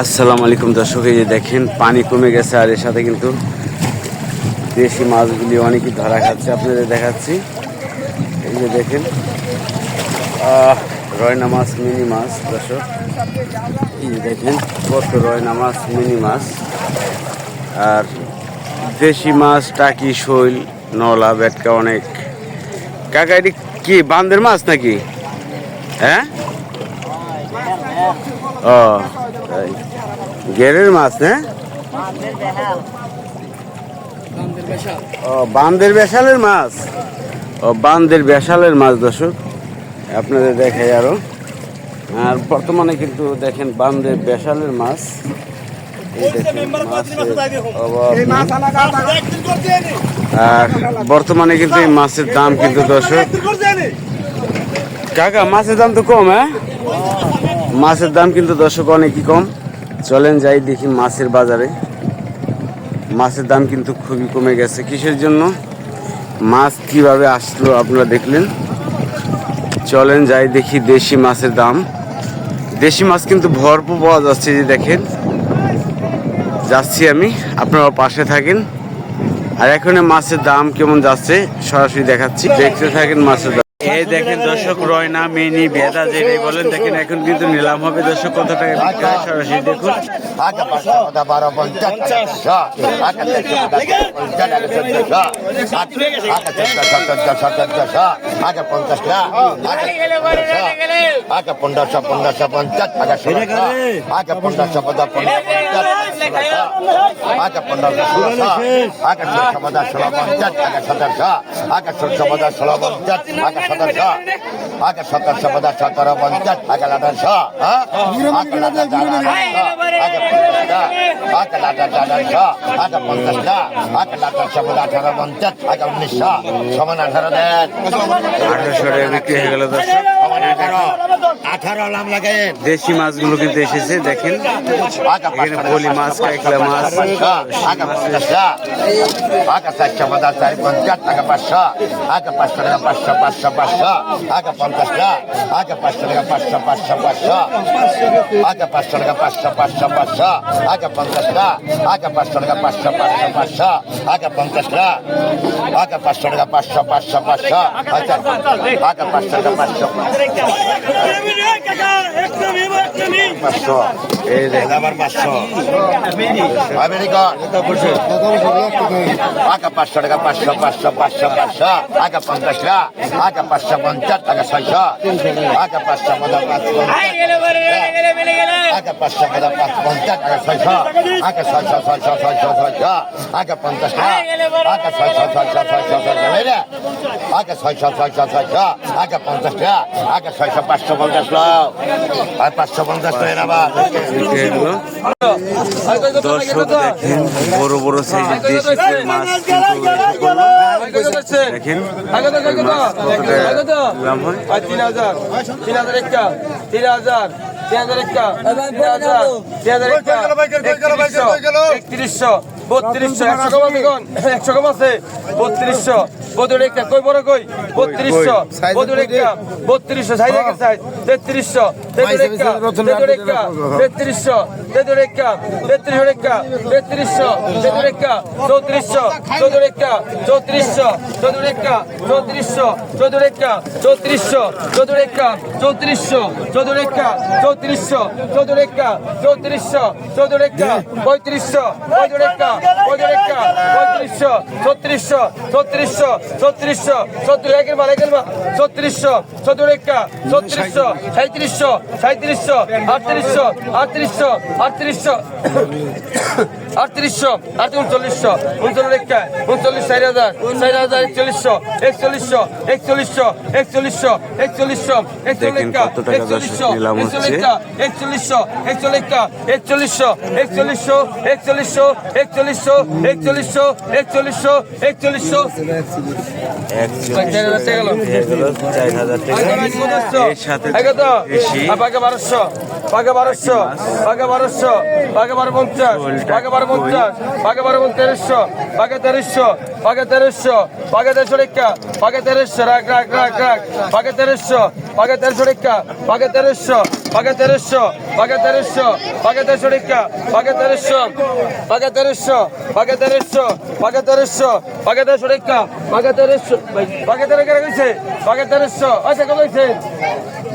আসসালামু আলাইকুম দর্শক, এই যে দেখেন, পানি কমে গেছে আর এর সাথে কিন্তু দেশি মাছগুলি অনেকই ধরা খাচ্ছে। আপনাদের দেখাচ্ছি। এই যে দেখেন রয়না মাছ, মিনি মাছ, দর্শক। এই যে দেখেন, কত রয়না মাছ, মিনি মাছ। আর দেশি মাছ, টাকি, শৈল, নলা বেটকা অনেক। কাকা, এটি কি বান্দের মাছ নাকি? হ্যাঁ? ও তাই। গেরের মাছ হ্যাঁ? ও, বান্দের বেশালের মাছ। ও, বান্দের বেশালের মাছ, দর্শক। আপনাদের দেখাই আরও। আর বর্তমানে কিন্তু দেখেন বান্দের বেশালের মাছ। আর বর্তমানে কিন্তু এই মাছের দাম কিন্তু দর্শক। কাকা, মাছের দাম তো কম হ্যাঁ? মাছের দাম কিন্তু দর্শক অনেকই কম। চলেন যাই দেখি মাছের বাজারে। মাছের দাম কিন্তু খুবই কমে গেছে। কিসের জন্য? মাছ কীভাবে আসলো আপনারা দেখলেন? চলেন যাই দেখি দেশি মাছের দাম। দেশি মাছ কিন্তু ভরপুর পাওয়া যাচ্ছে যে দেখেন। যাচ্ছি আমি আপনারা পাশে থাকেন। আর এখন মাছের দাম কেমন যাচ্ছে? সরাসরি দেখাচ্ছি। দেখতে থাকেন মাছের দাম। এই দেখেন দর্শক রয়না মিনি ভেদা যেটাই বলেন দেখেন এখন কিন্তু নিলাম হবে দর্শক কত টাকা বিক্রি হয় সরাসরি দেখুন লাটার সমান আঠারো পঞ্চাশ আগে উনিশশো সমান আঠারো দেন আঠারোশো বিক্রি হয়ে গেল দর্শক সমান আঠারো আঠারো নাম লাগে দেশি মাছগুলো কিন্তু এসেছে দেখেন আগে এখানে পলি মাছ কাইকলা মাছ আগে পঞ্চাশটা আগে চারশো পঞ্চাশ চারি পঞ্চাশ আগে পাঁচশো আগে পাঁচশো টাকা পাঁচশো পাঁচশো পাঁচশো আগে পঞ্চাশটা আগে পাঁচশো টাকা পাঁচশো পাঁচশো পাঁচশো আগে পাঁচশো আগে আগে আগে আগে আগে আগে আগে পঞ্চাশ আগে পাঁচশো পঞ্চাশ টাকা ছয়শো আগে পাঁচশো পঞ্চাশ পাঁচ আগে পাঁচশো পঞ্চাশ পাঁচ পঞ্চাশ টাকা ছয়শো আগে ছয়শো ছয়শো ছয়শো ছয়শো আগে পঞ্চাশ আগে ছয়শো ছয়শো ছয়শো ছয়শো আগে ছয়শো ছয়শো ছয়শো আগে পঞ্চাশ টাকা ছয়শো পাঁচশো পঞ্চাশ আর পাঁচশো পঞ্চাশ দর্শক দেখেন বড় বড় সাইজের দেশি মাছ দেখেন তিন হাজার তিন হাজার একটা তিন হাজার তিন হাজার একটা তিন হাজার তিন হাজার একটা একত্রিশশো একত্রিশশো বত্রিশশো একশো কম আছে কোন? একশো কম আছে? বত্রিশশো। বদুর একটা কই বড় কই? বত্রিশশো। বদুর একটা বত্রিশশো সাইজ একটা সাইজ। তেত্রিশশো। তেতুর একটা তেতুর একটা তেত্রিশশো। তেতুর একটা তেত্রিশ একটা তেত্রিশশো তেতুর একটা চৌত্রিশশো চৌধুর একটা চৌত্রিশশো চৌধুর একটা চৌত্রিশশো চৌধুর একটা চৌত্রিশশো চৌধুর একটা চৌত্রিশশো চৌধুর একটা চৌত্রিশশো চৌধুর একটা চৌত্রিশশো চৌধুর একটা পঁয়ত্রিশশো চৌধুর একটা চৌধুর একটা পঁয়ত্রিশশো ছত্রিশশো ছত্রিশশো ছত্রিশশো ছত্রিশ একের মাল একের মাল ছত্রিশশো চৌধুর একটা ছত্রিশশো সাঁত্রিশশো সাঁত্রিশশো আটত্রিশশো আটত্রিশশো আটত্রিশশো। আটত্রিশশো আট উনচল্লিশশো উনচল্লিশ একটা উনচল্লিশ চার হাজার চার হাজার একচল্লিশশো একচল্লিশশো একচল্লিশশো একচল্লিশশো একচল্লিশশো হচ্ছে। একচল্লিশশো একচল্লিশটা একচল্লিশশো একচল্লিশশো একচল্লিশশো একচল্লিশশো একচল্লিশশো একচল্লিশশো একচল্লিশশো। একচল্লিশ গেল। চার হাজার টাকা। এর সাথে বেশি বারোশো পাকে বারোশো পাকে বারোশো তেরোশো বাঘে বারো পঞ্চাশ বাঘে বারো পঞ্চাশ বাঘে বারো তেরোশো বাঘে তেরোশো বাঘে তেরোশো বাঘে তেরোশো রেখা বাঘে তেরোশো রাখ রাখ রাখ রাখ বাঘে তেরোশো বাঘে তেরোশো রেখা বাঘে তেরোশো বাঘে তেরোশো বাঘে তেরোশো বাঘে তেরোশো রেখা বাঘে তেরোশো বাঘে তেরোশো বাঘে তেরোশো বাঘে তেরোশো বাঘে তেরোশো রেখা বাঘে তেরোশো বাঘে তেরো কেন গেছে বাঘে তেরোশো আচ্ছা কেন গেছে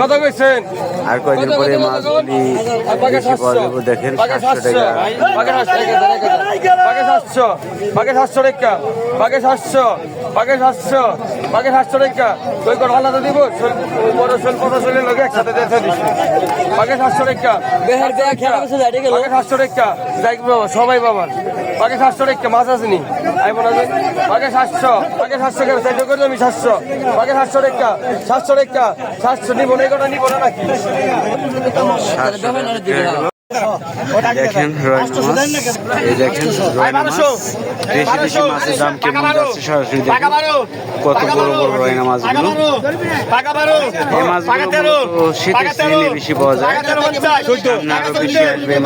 কত কইছেন? আর কয়দিন পরে কত, কত, মাছগুলি বেশি পাওয়া যাবে দেখেন বাঘে সাতশো সাতশো। টাকা। বাঘে সাতশো, এক হাজার, এক হাজার। বাঘে সাতশো বাঘে বাঘে সাতশো। বাঘে সাতশো। বাঘে সাতশো রেখা ওই করে আলাদা দিব? শোল- ওই বড় শোল পনেরো শোলের লোক একসাথে দেখে দিচ্ছি বাঘে সাতশো রেখা বাঘে সাতশো রেখা যাই বাবা সবাই বাবার। বাঘে সাতশো রেখা মাছ আসেনি। আই মনে হয় বাঘে সাতশো। বাঘে সাতশো কেন সাইড করে আমি সাতশো। বাঘে সাতশো রেখা সাতশো রেখা সাতশো নিবো জায়গাটা নিব না নাকি? দেখেন রয়না মাছ এই দেখেন রয়না মাছ দেশি দেশি মাছের দাম কেমন যাচ্ছে সরাসরি দেখেন কত বড় বড় রয়না মাছগুলো এই মাছগুলো শীতের সিজনে বেশি পাওয়া যায় আরও বেশি আসবে এই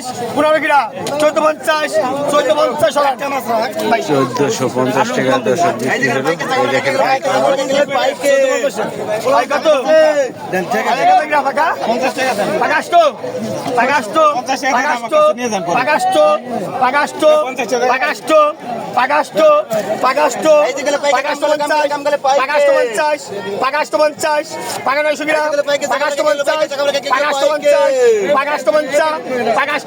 পঞ্চাশ চোদ্দ পঞ্চাশ চোদ্দ পঞ্চাশ চোদ্দশো পঞ্চাশ টাকা দশক পাগাস্ত পঞ্চাশ পাগানো সুবিধা পাগাস্ত পঞ্চাশ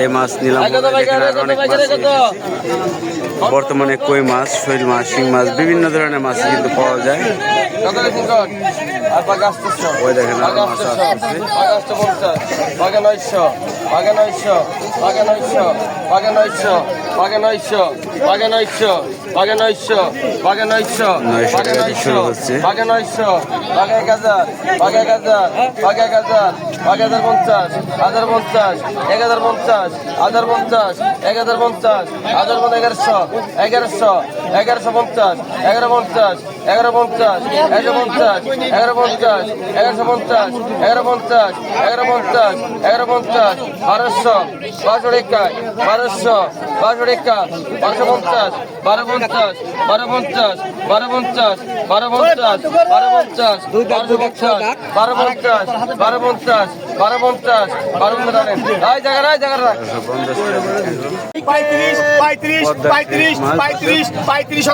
এই মাছ নিলাম বর্তমানে কই মাছ শৈল মাছ, শিং মাছ, বিভিন্ন ধরনের মাছ কিন্তু পাওয়া যায়। ওই বাগান নয়শ বাগান নয়শ বাগান নয়শ বাগান নয়শ বাগান নয়শ। বাঘে নয়শো বাঘে নয়শো বাঘে নয়শো দিয়ে নয়শো। বাঘে নয়শো বাঘে এক হাজার বাঘে এক হাজার বাঘে এক হাজার বাঘে হাজার পঞ্চাশ হাজার পঞ্চাশ এক হাজার পঞ্চাশ হাজার পঞ্চাশ এক হাজার পঞ্চাশ হাজার পঞ্চাশ এগারোশো এগারোশো এগারোশো পঞ্চাশ এগারো পঞ্চাশ এগারো পঞ্চাশ এগারো পঞ্চাশ এগারো পঞ্চাশ এগারোশো পঞ্চাশ এগারো পঞ্চাশ এগারো পঞ্চাশ এগারো পঞ্চাশ বারোশো বারোশো রেখা বারোশো বারোশো রেখা বারোশো পঞ্চাশ বারো পঞ্চাশ বারো পঞ্চাশ বারো পঞ্চাশ বারো পঞ্চাশ বারো পঞ্চাশ বারোশো পঞ্চাশ বারো পঞ্চাশ বারো পঞ্চাশ বারো পঞ্চাশ বারো পঞ্চাশ জায়গা রায় জায়গা রাখ পঞ্চাশ। পঁয়ত্রিশ পঁয়ত্রিশ পঁয়ত্রিশ। পঁয়ত্রিশ পঁয়ত্রিশ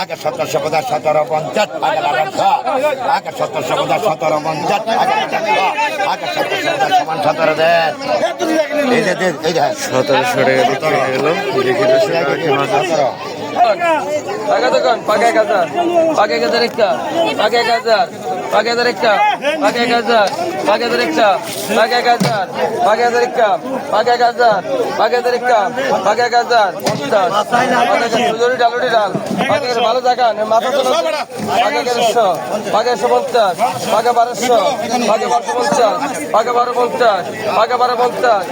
আগে সতেরোশো সতেরো পঞ্চাশ আগে সতেরোশো পঞ্চাশ সতেরো পঞ্চাশ আগে সতেরোশো পঞ্চাশ সমান সতেরো সতেরোশো টাকা বিক্রি হলো দেখে পাকা দোকান পাকা এক হাজার পাকা এক হাজার একটা পাকা এক হাজার পাকা হাজার একটা পাকা এক হাজার পাকা হাজার একটা পাকা এক হাজার পাকা হাজার একটা পাকা এক হাজার পাকা হাজার একটা পাকা এক হাজার পঞ্চাশ সুজরি ডাল উঠি ডাল পাকা ভালো জায়গা মাথা তো পাকা এগারোশো পাকা একশো পঞ্চাশ পাকা বারোশো পাকা বারোশো পঞ্চাশ পাকা বারো পঞ্চাশ পাকা বারো পঞ্চাশ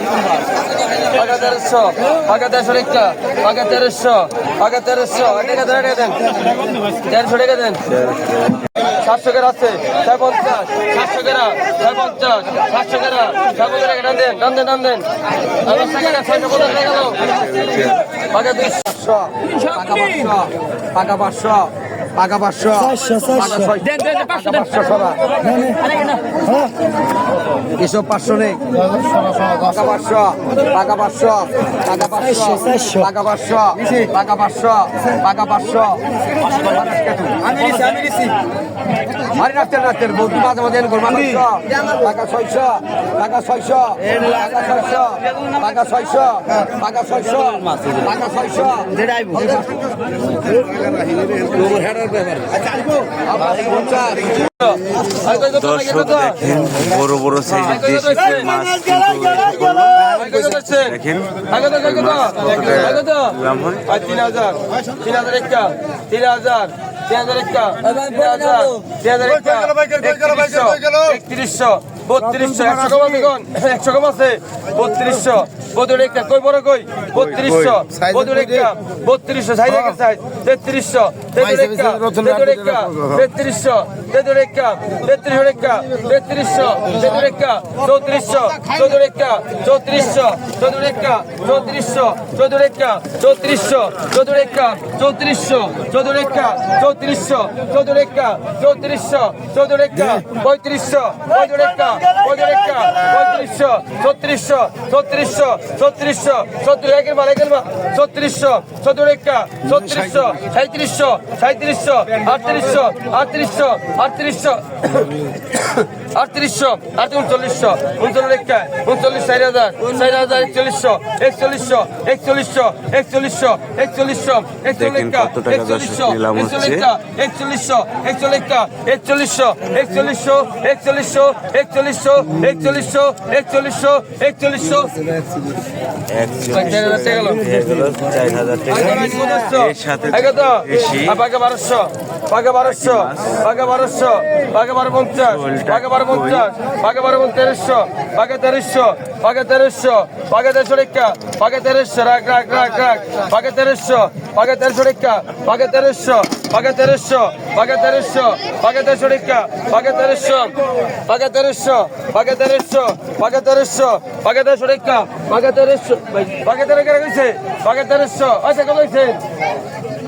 পাকা তেরোশো পাকা তেরোশো একটা পাকা তেরোশো পাকা তেরোশো টাকা দেন। টাকা টাকা সাতশো কেরা আছে, ছয় পঞ্চাশ, সাতশো কেরা, ছয় পঞ্চাশ, সাতশো কেরা, ছয় পঞ্চাশ টাকা দেন, টান দেন টান দেন। পাঁচশো কেরা ছয়শো পঞ্চাশ টাকা পাঁচশো, পাকা পাঁচশো। পাকা পাঁচশো। এসব পাঁচশো নেই। পাকা পাঁচশো পাকা পাঁচশো পাকা পাঁচশো পাকা পাঁচশো পাকা পাঁচশো পাকা পাঁচশো। আমি আমি মারি রাখতেন রাখতেন বৌদি মাঝে মাঝে এনে করব টাকা ছয়শো টাকা ছয়শো টাকা ছয়শো টাকা ছয়শো টাকা ছয়শো টাকা ছয়শো। দর্শক দেখেন বড় বড় সাইজের দেশি মাছ দেখেন তিন হাজার তিন হাজার একটা তিন হাজার একত্রিশশো বত্রিশশো একশো কম আছে কোন একশো কম আছে বত্রিশশো বদুর একটা কই বড় কই বত্রিশশো বদুর একটা বত্রিশশো সাইজ একটা সাইজ তেত্রিশশো তেতুর একটা তেতুর একটা তেত্রিশশো তেদুরেক্কা তেত্রিশ রেক্কা তেত্রিশশো তেদুরেক্কা চৌত্রিশশো চৌদুরেক্কা চৌত্রিশশো চৌদুরেক্কা চৌত্রিশশো চৌদুরেক্কা চৌত্রিশশো চৌদুরেক্কা চৌত্রিশশো চৌদুরেক্কা চৌত্রিশশো চৌদুরেক্কা চৌত্রিশশো চৌদুরেক্কা পঁয়ত্রিশশো পঁয়দুরেক্কা পঁয়দুরেক্কা পঁয়ত্রিশশো, ছত্রিশশো ছত্রিশশো ছত্রিশশো চৌত্রিশ একের মাল একের মাল, ছত্রিশশো চৌদুরেক্কা ছত্রিশশো সাঁত্রিশশো সাঁত্রিশশো আটত্রিশশো আটত্রিশশো আটত্রিশশো। আটত্রিশশো আর উনচল্লিশশো উনচল্লিশটা উনচল্লিশ চার হাজার চার হাজার একচল্লিশশো একচল্লিশশো একচল্লিশশো একচল্লিশশো একচল্লিশশো একচল্লিশটা একচল্লিশশো একচল্লিশটা একচল্লিশশো একচল্লিশটা একচল্লিশশো একচল্লিশশো একচল্লিশশো একচল্লিশশো একচল্লিশশো একচল্লিশশো একচল্লিশশো। বারোশো। পাকে বারোশো, বাঘে বারোশো, বাঘে বারো পঞ্চাশ, বাঘে বারো পঞ্চাশ, বাঘে বারো তেরোশো, বাঘে তেরোশো বাঘে তেরোশো বাঘে তেরোশো রেখা, বাঘে তেরোশো, রাখ রাখ রাখ রাখ, বাঘে তেরোশো বাঘে তেরোশো রেখা, বাঘে তেরোশো বাগাতেরশো বাগাতেরশো বাগাতেরশো টিকা বাগাতেরশো বাগাতেরশো বাগাতেরশো বাগাতেরশো বাগাতেরশো টিকা বাগাতেরশো বাগাতের কেন কইছে বাগাতেরশো আচ্ছা কত কইছে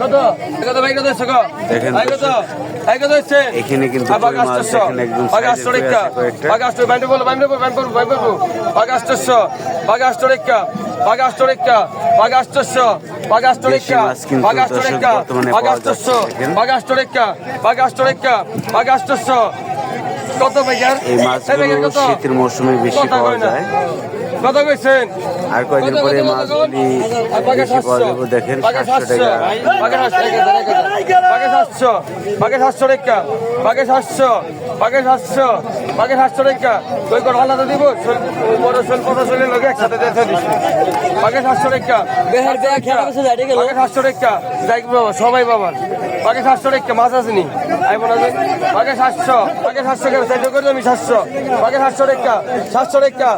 কত? কত ভাই কত কত? ভাই কত? ভাই কত হচ্ছে এখানে কিন্তু বাগাতেরশো বাগাতেরশো টিকা বাগাতেরশো বাইন্ড বলো বাইন্ড বলো বাইন্ড বলো বাইন্ড বলো। বাগাতেরশো বাগাতেরশো টিকা বাগাস্টরেক্কা বাগাস্টরেক্কা বাগাস্টস্য বাগাস্টরেক্কা বাগাস্টরেক্কা বাগাস্টস্য কত বেগার এই মাছগুলো শীতের মৌসুমে বেশি পাওয়া যায়? আর কয়দিন পরে মাছগুলি বেশি পাওয়া দেখেন সাতশো টাকা তুই আলাদা দিব বাবা সবাই বাবার বাকি সাতশো রেখা মাছ আসেনি আমি বলা যায় বাগে সাতশো সাতশো করে আমি সাতশো বাগে সাতশো টাকা সাতশো টাকা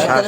সাত